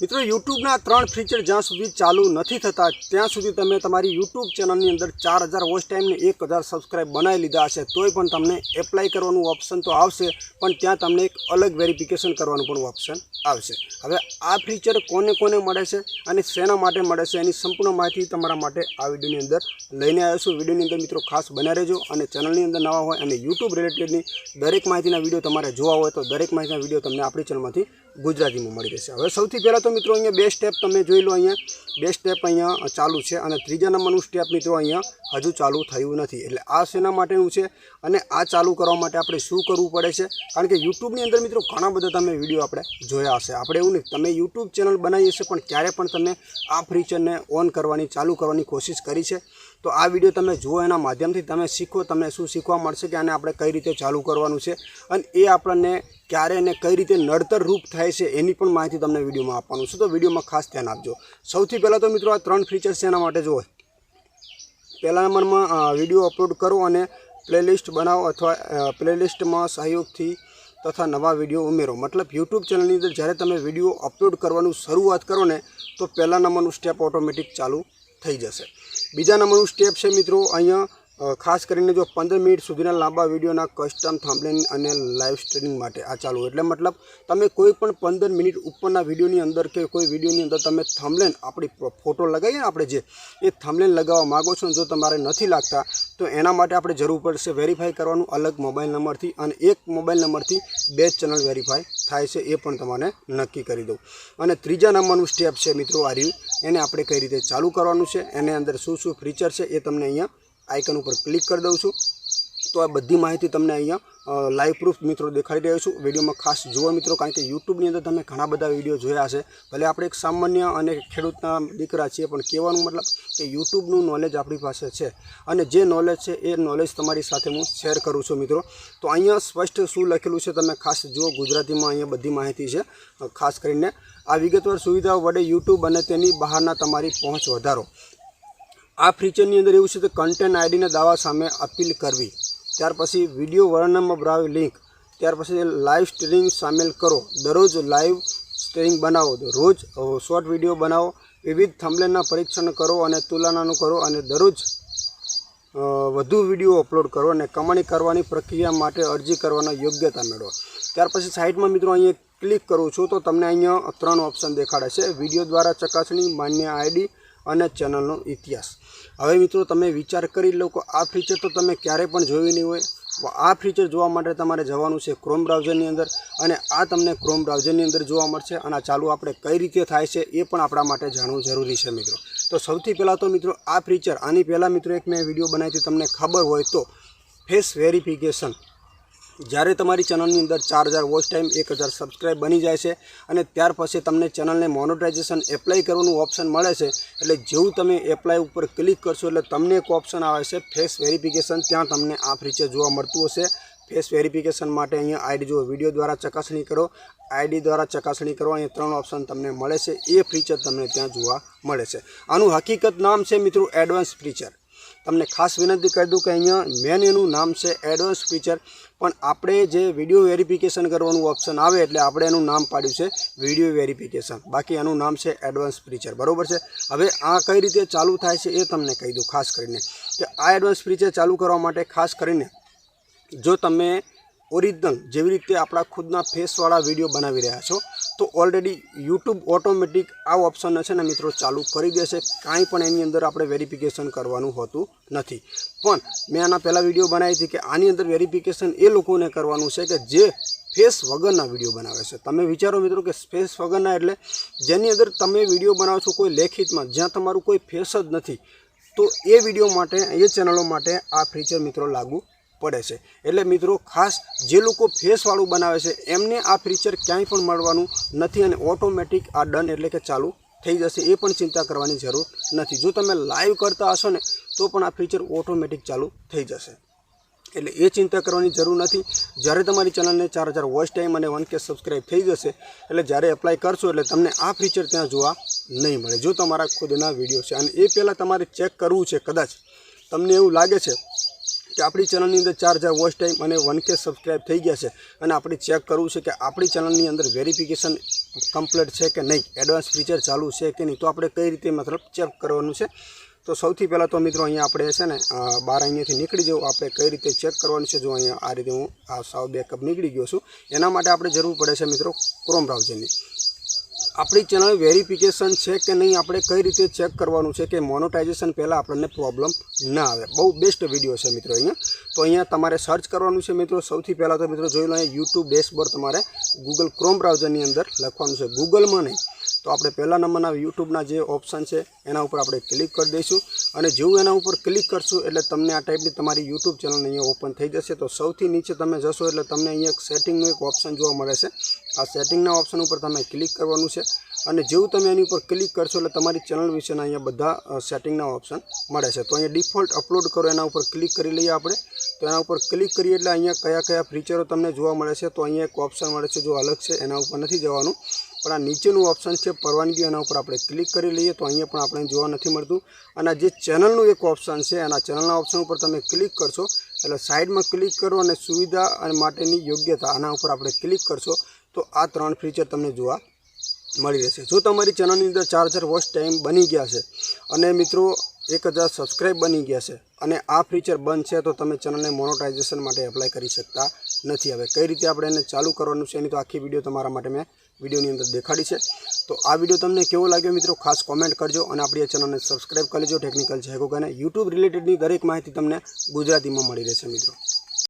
મિત્રો, યુટ્યુબના ત્રણ ફીચર જ્યાં સુધી ચાલુ નથી થતા, ત્યાં સુધી તમે તમારી યુટ્યુબ ચેનલની અંદર ચાર હજાર વોચ ટાઈમને એક હજાર સબસ્ક્રાઈબ બનાવી લીધા હશે. તોય પણ તમને એપ્લાય કરવાનું ઓપ્શન તો આવશે, પણ ત્યાં તમને એક અલગ વેરિફિકેશન કરવાનું પણ ઓપ્શન આવશે. હવે આ ફીચર કોને કોને મળે છે અને શેના માટે મળે છે એની સંપૂર્ણ માહિતી તમારા માટે આ વિડીયોની અંદર લઈને આવ્યો છું. વિડીયોની અંદર મિત્રો ખાસ બન્યા રહેજો અને ચેનલની અંદર નવા હોય અને યુટ્યુબ રિલેટેડની દરેક માહિતીના વીડિયો તમારે જોવા હોય તો દરેક માહિતીના વીડિયો તમને આપણી ચેનલમાંથી ગુજરાતીમાં મળી રહેશે. હવે સૌથી પહેલાં તો મિત્રો અહીંયા બે સ્ટેપ તમે જોઈ લો અહીંયા. બે સ્ટેપ અહીંયા ચાલુ છે અને ત્રીજા નંબરનું સ્ટેપ મિત્રો અહીંયા હજુ ચાલુ થયું નથી. એટલે આ શેના માટેનું છે અને આ ચાલુ કરવા માટે આપણે શું કરવું પડે છે? કારણ કે યુટ્યુબની અંદર મિત્રો ઘણા બધા તમે વીડિયો આપણે જોયા હશે. આપણે એવું નહીં, તમે યુટ્યુબ ચેનલ બનાવી હશે પણ ક્યારે પણ તમે આ ફીચરને ઓન કરવાની, ચાલુ કરવાની કોશિશ કરી છે. તો આ વીડિયો તમે જુઓ એના માધ્યમથી તમે શીખો, તમને શું શીખવા મળશે કે આને આપણે કઈ રીતે ચાલુ કરવાનું છે અને એ આપણને ક્યારે અને કઈ રીતે નડતર રૂપ થાય છે એની પણ માહિતી તમને વિડીયોમાં આપવાનું છે તો વિડીયોમાં ખાસ ધ્યાન આપજો. સૌથી પહેલાં તો મિત્રો આ ત્રણ ફીચર્સ એના માટે જુઓ. પહેલા નંબરમાં વીડિયો અપલોડ કરો અને પ્લેલિસ્ટ બનાવો અથવા પ્લેલિસ્ટમાં સહયોગથી તથા નવા વીડિયો ઉમેરો. મતલબ યુટ્યુબ ચેનલની અંદર જ્યારે તમે વીડિયો અપલોડ કરવાનું શરૂઆત કરો ને, તો પહેલા નંબરનું સ્ટેપ ઓટોમેટિક ચાલુ થઈ જશે. બીજા નંબરનું સ્ટેપ છે મિત્રો અહીંયા ખાસ કરીને જો પંદર મિનિટ સુધીના લાંબા વિડીયોના કસ્ટમ થાંભલેન અને લાઈવ સ્ટ્રીમિંગ માટે આ ચાલુ એટલે મતલબ તમે કોઈ પણ પંદર મિનિટ ઉપરના વિડીયોની અંદર કે કોઈ વિડીયોની અંદર તમે થાંભલેન આપણી ફોટો લગાવીએ ને આપણે જે, એ થાંભલેન લગાવવા માગો છો જો તમારે નથી લાગતા, તો એના માટે આપણે જરૂર પડશે વેરીફાઈ કરવાનું અલગ મોબાઈલ નંબરથી અને એક મોબાઈલ નંબરથી બે ચેનલ વેરીફાઈ થાય છે એ પણ તમારે નક્કી કરી દઉં. અને ત્રીજા નંબરનું સ્ટેપ છે મિત્રો આ એને આપણે કઈ રીતે ચાલુ કરવાનું છે, એની અંદર શું શું ફીચર છે એ તમને અહીંયા આઇકન ઉપર ક્લિક કરી દઉં છું. તો આ બધી માહિતી તમને અહીંયા લાઈવ પ્રૂફ મિત્રો દેખાડી રહ્યો છું. વિડીયોમાં ખાસ જુઓ મિત્રો, કારણ કે યુટ્યુબની અંદર તમે ઘણા બધા વીડિયો જોયા છે ભલે આપણે એક સામાન્ય અને ખેડૂતના દીકરા છીએ, પણ કહેવાનું મતલબ કે યુટ્યુબનું નોલેજ આપણી પાસે છે. અને જે નોલેજ છે, એ નોલેજ તમારી સાથે હું શેર કરું છું મિત્રો. તો અહીંયા સ્પષ્ટ શું લખેલું છે, તમે ખાસ જુઓ, ગુજરાતીમાં અહીંયા બધી માહિતી છે. ખાસ કરીને આ વિગતવાર સુવિધાઓ વડે યુટ્યુબ અને તેની બહારના તમારી પહોંચ વધારો. આ ફીચરની અંદર એવું છે કે કન્ટેન્ટ આઈડીના દાવા સામે અપીલ કરવી. ત્યાર પછી વીડિયો વર્ણનમાં ભરાવી લિંક ત્યાર પછી લાઈવ સ્ટ્રીમિંગ સામેલ કરો. દરરોજ લાઈવ સ્ટ્રીમિંગ બનાવો. રોજ શોર્ટ વીડિયો બનાવો. વિવિધ થંબલેનના પરીક્ષણ કરો અને તુલનાનું કરો અને દરરોજ વધુ વીડિયો અપલોડ કરો અને કમાણી કરવાની પ્રક્રિયા માટે અરજી કરવાનો યોગ્યતા મેળવો. ત્યાર પછી સાઇટમાં મિત્રો અહીંયા ક્લિક કરું છું તો તમને અહીંયા ત્રણ ઓપ્શન દેખાડે છે. વીડિયો દ્વારા ચકાસણી, માન્ય આઈડી અને ચેનલનો ઇતિહાસ. હવે મિત્રો, તમે વિચાર કરી લો કે આ ફીચર તો તમે ક્યારેય પણ જોયું નહીં હોય. આ ફીચર જોવા માટે તમારે જવાનું છે ક્રોમ બ્રાઉઝરની અંદર અને આ તમને ક્રોમ બ્રાઉઝરની અંદર જોવા મળશે અને આ ચાલુ આપણે કઈ રીતે થાય છે એ પણ આપણા માટે જાણવું જરૂરી છે મિત્રો. તો સૌથી પહેલાં તો મિત્રો, આ ફીચર આની પહેલાં મિત્રો એક મેં વીડિયો બનાવી તમને ખબર હોય તો ફેસ વેરિફિકેશન જ્યારે તમારી ચેનલની અંદર ચાર હજાર વોચ ટાઈમ એક હજાર સબસ્ક્રાઈબ બની જાય છે અને ત્યાર પછી તમને ચેનલને મોનોટાઇઝેશન એપ્લાય કરવાનું ઓપ્શન મળે છે, એટલે જેવું તમે એપ્લાય ઉપર ક્લિક કરશો એટલે તમને એક ઓપ્શન આવે છે ફેસ વેરિફિકેશન ત્યાં તમને આ ફીચર જોવા મળતું હશે. ફેસ વેરિફિકેશન માટે અહીંયા આઈડી જુઓ. વીડિયો દ્વારા ચકાસણી કરો. આઈડી દ્વારા ચકાસણી કરો. અહીંયા ત્રણ ઓપ્શન તમને મળે છે. એ ફીચર તમને ત્યાં જોવા મળે છે. આનું હકીકત નામ છે મિત્રો એડવાન્સ ફીચર તમને ખાસ વિનંતી કરી દઉં કે અહીંયા મેન એનું નામ છે એડવાન્સ ફીચર. પણ આપણે જે વીડિયો વેરિફિકેશન કરવાનું ઓપ્શન આવે એટલે આપણે એનું નામ પાડ્યું છે વીડિયો વેરિફિકેશન. બાકી એનું નામ છે એડવાન્સ ફીચર. બરોબર છે? હવે આ કઈ રીતે ચાલુ થાય છે એ તમને કહી દઉં ખાસ કરીને. કે આ એડવાન્સ ફીચર ચાલુ કરવા માટે ખાસ કરીને જો તમે ઓરિજિનલ જેવી રીતે આપણા ખુદના ફેસવાળા વીડિયો બનાવી રહ્યા છો, તો ઓલરેડી યુટ્યુબ ઓટોમેટિક આ ઓપ્શન છે ને મિત્રો ચાલુ કરી દેશે. કાંઈ પણ એની અંદર આપણે વેરિફિકેશન કરવાનું હોતું નથી. પણ મેં આના પહેલાં વીડિયો બનાવી હતી કે આની અંદર વેરિફિકેશન એ લોકોને કરવાનું છે કે જે ફેસ વગરના વીડિયો બનાવે છે. તમે વિચારો મિત્રો કે ફેસ વગરના એટલે જેની અંદર તમે વીડિયો બનાવો છો કોઈ લેખિતમાં, જ્યાં તમારું કોઈ ફેસ જ નથી, તો એ વીડિયો માટે, એ ચેનલો માટે આ ફીચર મિત્રો લાગુ પડે છે. એટલે મિત્રો, ખાસ જે લોકો ફેસવાળું બનાવે છે, એમને આ ફીચર ક્યાંય પણ મળવાનું નથી અને ઓટોમેટિક આ ડન એટલે કે ચાલુ થઈ જશે એ પણ ચિંતા કરવાની જરૂર નથી. જો તમે લાઈવ કરતા હશો ને, તો પણ આ ફીચર ઓટોમેટિક ચાલુ થઈ જશે. એટલે એ ચિંતા કરવાની જરૂર નથી. જ્યારે તમારી ચેનલને ચાર હજાર વોચ ટાઈમ અને વન કે સબસ્ક્રાઈબ થઈ જશે, એટલે જ્યારે એપ્લાય કરશો એટલે તમને આ ફીચર ત્યાં જોવા નહીં મળે. જો તમારા ખુદના વીડિયો છે અને એ પહેલાં તમારે ચેક કરવું છે કદાચ, તમને એવું લાગે છે કે આપણી ચેનલની અંદર ચાર હજાર વોચ ટાઈમ અને વન કે સબસ્ક્રાઈબ થઈ ગયા છે અને આપણે ચેક કરવું છે કે આપણી ચેનલની અંદર વેરિફિકેશન કમ્પ્લીટ છે કે નહીં એડવાન્સ ફીચર ચાલુ છે કે નહીં, તો આપણે કઈ રીતે મતલબ ચેક કરવાનું છે? તો સૌથી પહેલાં તો મિત્રો અહીંયા આપણે છે ને બાર અહીંયાથી નીકળી જવું, આપણે કઈ રીતે ચેક કરવાનું છે? જો અહીંયા આ રીતે હું આ સાવ બેકઅપ નીકળી ગયો છું. એના માટે આપણે જરૂર પડે છે મિત્રો ક્રોમ બ્રાઉઝરની આપણી ચેનલ વેરિફિકેશન છે કે નહીં, આપણે કઈ રીતે ચેક કરવાનું છે કે મોનોટાઇઝેશન પહેલાં આપણને પ્રોબ્લેમ ના આવે. બહુ બેસ્ટ વીડિયો છે મિત્રો અહીંયા. તો અહીંયા તમારે સર્ચ કરવાનું છે મિત્રો. સૌથી પહેલાં તો મિત્રો જોઈ લો યુટ્યુબ ડેશબોર્ડ તમારે ગૂગલ ક્રોમ બ્રાઉઝરની અંદર લખવાનું છે. ગૂગલમાં નહીં તો આપણે પહેલા નંબરના યુટ્યુબના જે ઓપ્શન છે, એના ઉપર આપણે ક્લિક કરી દઈશું. અને જેવું એના ઉપર ક્લિક કરશું, એટલે તમને આ ટાઈપની તમારી યુટ્યુબ ચેનલ અહીંયા ઓપન થઈ જશે. તો સૌથી નીચે તમે જશો, એટલે તમને અહીંયા સેટિંગનું એક ઓપ્શન જોવા મળે છે. આ સેટિંગના ઓપ્શન ઉપર તમે ક્લિક કરવાનું છે. અને જેવું તમે એની ઉપર ક્લિક કરશો, એટલે તમારી ચેનલ વિશેના અહીંયા બધા સેટિંગના ઓપ્શન મળે છે. તો અહીંયા ડિફોલ્ટ અપલોડ કરો, એના ઉપર ક્લિક કરી લઈએ આપણે. તો એના ઉપર ક્લિક કરીએ, એટલે અહીંયા કયા કયા ફીચરો તમને જોવા મળે છે, તો અહીંયા એક ઓપ્શન મળે છે, જો અલગ છે, એના ઉપર નથી જવાનું. પણ આ નીચેનું ઓપ્શન છે પરવાનગી એના ઉપર આપણે ક્લિક કરી લઈએ તો અહીંયા પણ આપણે જોવા નથી મળતું. અને જે ચેનલનું એક ઓપ્શન છે એના ચેનલના ઓપ્શન ઉપર તમે ક્લિક કરશો, એટલે સાઈડમાં ક્લિક કરો અને સુવિધા માટેની યોગ્યતા આના ઉપર આપણે ક્લિક કરશો, તો આ ત્રણ ફીચર તમને જોવા મળી રહેશે. જો તમારી ચેનલની અંદર ચાર હજાર ટાઈમ બની ગયા છે, અને મિત્રો એક હજાર સબસ્ક્રાઈબ બની ગયા છે, અને આ ફીચર બંધ છે, તો તમે ચેનલને મોનોટાઇઝેશન માટે એપ્લાય કરી શકતા નથી હવે કઈ રીતે આપણે એને ચાલુ કરવાનું છે એની તો આખી વીડિયો તમારા માટે મેં વિડીયોની અંદર દેખાડી છે. તો આ વીડિયો તમને કેવો લાગ્યો મિત્રો? ખાસ કોમેન્ટ કરજો અને આપણી ચેનલને સબસ્ક્રાઈબ કરી લેજો. ટેકનિકલ અને યુટ્યુબ રિલેટેડની દરેક માહિતી તમને ગુજરાતીમાં મળી રહેશે મિત્રો.